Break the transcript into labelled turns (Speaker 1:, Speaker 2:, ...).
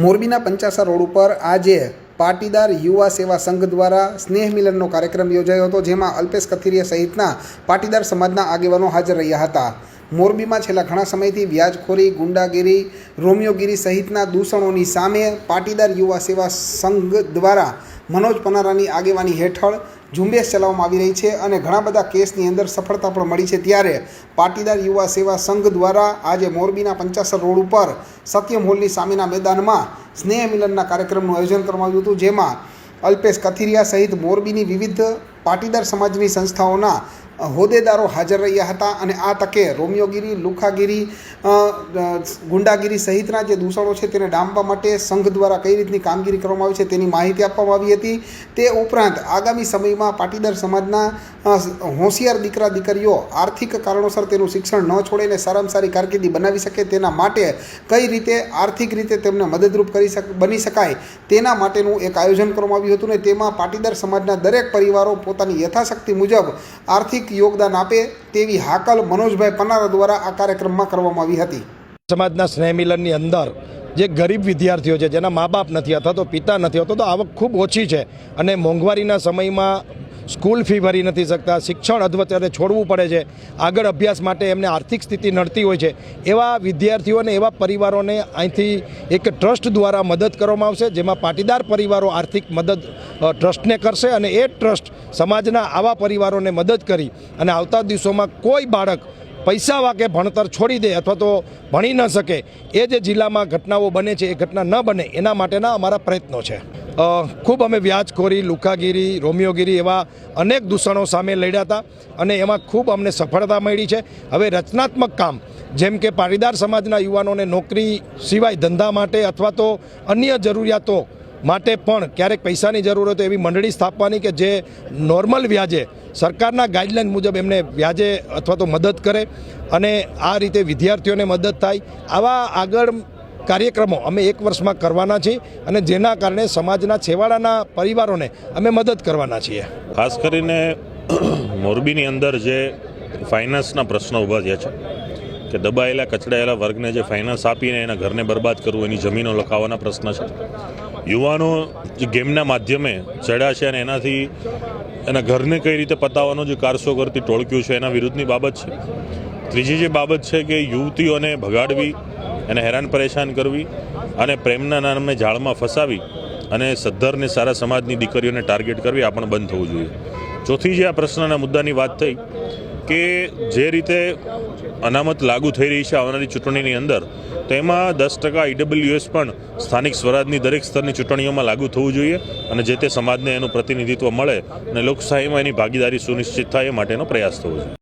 Speaker 1: મોરબીના પંચાસા રોડ ઉપર આજે પાટીદાર યુવા સેવા સંઘ દ્વારા સ્નેહ મિલનનો કાર્યક્રમ યોજાયો હતો, જેમાં અલ્પેશ કથિરિયા સહિતના પાટીદાર સમાજના આગેવાનો હાજર રહ્યા હતા. મોરબીમાં છેલ્લા ઘણા સમયથી વ્યાજખોરી, ગુંડાગીરી, રોમિયોગીરી સહિતના દૂષણોની સામે પાટીદાર યુવા સેવા સંઘ દ્વારા મનોજ પનારાની આગેવાની હેઠળ ઝુંબેશ ચલાવવામાં આવી રહી છે અને ઘણા બધા કેસની અંદર સફળતા પણ મળી છે. ત્યારે પાટીદાર યુવા સેવા સંઘ દ્વારા આજે મોરબીના પંચાસર રોડ ઉપર સત્યમ હોલની સામેના મેદાનમાં સ્નેહ મિલનના કાર્યક્રમનું આયોજન કરવામાં આવ્યું હતું, જેમાં અલ્પેશ કથિરિયા સહિત મોરબીની વિવિધ પાટીદાર સમાજની સંસ્થાઓના હોદ્દેદારો હાજર રહ્યા હતા અને આ તકે રોમિયોગીરી, લુખાગીરી ગુંડાગીરી સહિતના જે દૂષણો છે તેને ડામવા માટે સંઘ દ્વારા કઈ રીતની કામગીરી કરવામાં આવી છે તેની માહિતી આપવામાં આવી હતી. તે ઉપરાંત આગામી સમયમાં પાટીદાર સમાજના હોશિયાર દીકરા, દીકરીઓ આર્થિક કારણોસર તેનું શિક્ષણ ન છોડે અને સારામાં સારી કારકિર્દી બનાવી શકે તેના માટે કઈ રીતે આર્થિક રીતે તેમને મદદરૂપ કરી શક, બની શકાય તેના માટેનું એક આયોજન કરવામાં આવ્યું હતું ને તેમાં પાટીદાર સમાજના દરેક પરિવારો પોતાની યથાશક્તિ મુજબ આર્થિક યોગદાન આપે તેવી હાકલ મનોજભાઈ પનારા દ્વારા આ કાર્યક્રમમાં કરવામાં આવી હતી.
Speaker 2: સમાજના સ્નેહ મિલનની અંદર જે ગરીબ વિદ્યાર્થીઓ છે, જેના મા બાપ નથી અથવા તો પિતા નથી હોતો તો આવક ખૂબ ઓછી છે અને મોંઘવારીના સમયમાં સ્કૂલ ફી ભરી નથી શકતા, શિક્ષણ અધવચ્ચે છોડવું પડે છે, આગળ અભ્યાસ માટે એમને આર્થિક સ્થિતિ નડતી હોય છે, એવા વિદ્યાર્થીઓને એવા પરિવારોને અહીંથી એક ટ્રસ્ટ દ્વારા મદદ કરવામાં આવશે, જેમાં પાટીદાર પરિવારો આર્થિક મદદ ટ્રસ્ટને કરશે અને એ ટ્રસ્ટ સમાજના આવા પરિવારોને મદદ કરી અને આવતા દિવસોમાં કોઈ બાળક પૈસા વાકે ભણતર છોડી દે અથવા તો ભણી ન શકે, એ જે જિલ્લામાં ઘટનાઓ બને છે, એ ઘટના ન બને, એના માટેના અમારા પ્રયત્નો છે. ખૂબ અમે વ્યાજખોરી લુકાગીરી રોમિયોગીરી એવા અનેક દૂષણો સામે લડ્યા હતા અને એમાં ખૂબ અમને સફળતા મળી છે. હવે રચનાત્મક કામ, જેમ કે પાટીદાર સમાજના યુવાનોને નોકરી સિવાય ધંધા માટે અથવા તો અન્ય જરૂરિયાતો માટે પણ ક્યારેક પૈસાની જરૂર હોય તો એવી મંડળી સ્થાપવાની કે જે નોર્મલ વ્યાજે સરકારના ગાઈડલાઇન મુજબ એમને વ્યાજે અથવા તો મદદ કરે અને આ રીતે વિદ્યાર્થીઓને મદદ થાય. આવા આગળ કાર્યક્રમો અમે એક વર્ષમાં કરવાના છીએ અને જેના કારણે સમાજના છેવાડાના પરિવારોને અમે મદદ કરવાના છીએ.
Speaker 3: ખાસ કરીને મોરબીની અંદર જે ફાઇનાન્સના પ્રશ્નો ઊભા થયા છે કે દબાયેલા, કચડાયેલા વર્ગને જે ફાઇનાન્સ આપીને એના ઘરને બરબાદ કરવું, એની જમીનો લખાવવાના પ્રશ્ન છે. યુવાનો જે ગેમના માધ્યમે ચડ્યા છે અને એનાથી એના ઘરને કઈ રીતે પતાવવાનો જે કારસો કરતી ટોળક્યું છે એના વિરુદ્ધની બાબત છે. ત્રીજી જે બાબત છે કે યુવતીઓને ભગાડવી એને હેરાન પરેશાન કરવી અને પ્રેમના નામે જાળમાં ફસાવી અને સદ્ધરને સારા સમાજની દીકરીઓને ટાર્ગેટ કરવી આ પણ બંધ થવું જોઈએ. ચોથી જે આ પ્રશ્નના મુદ્દાની વાત થઈ કે જે રીતે અનામત લાગુ થઈ રહી છે આવનારી ચૂંટણીની અંદર, તેમાં દસ ટકા ઈડબ્લ્યુએસ પણ સ્થાનિક સ્વરાજની દરેક સ્તરની ચૂંટણીઓમાં લાગુ થવું જોઈએ અને જે તે સમાજને એનું પ્રતિનિધિત્વ મળે અને લોકશાહીમાં એની ભાગીદારી સુનિશ્ચિત થાય એ માટેનો પ્રયાસ થવો જોઈએ.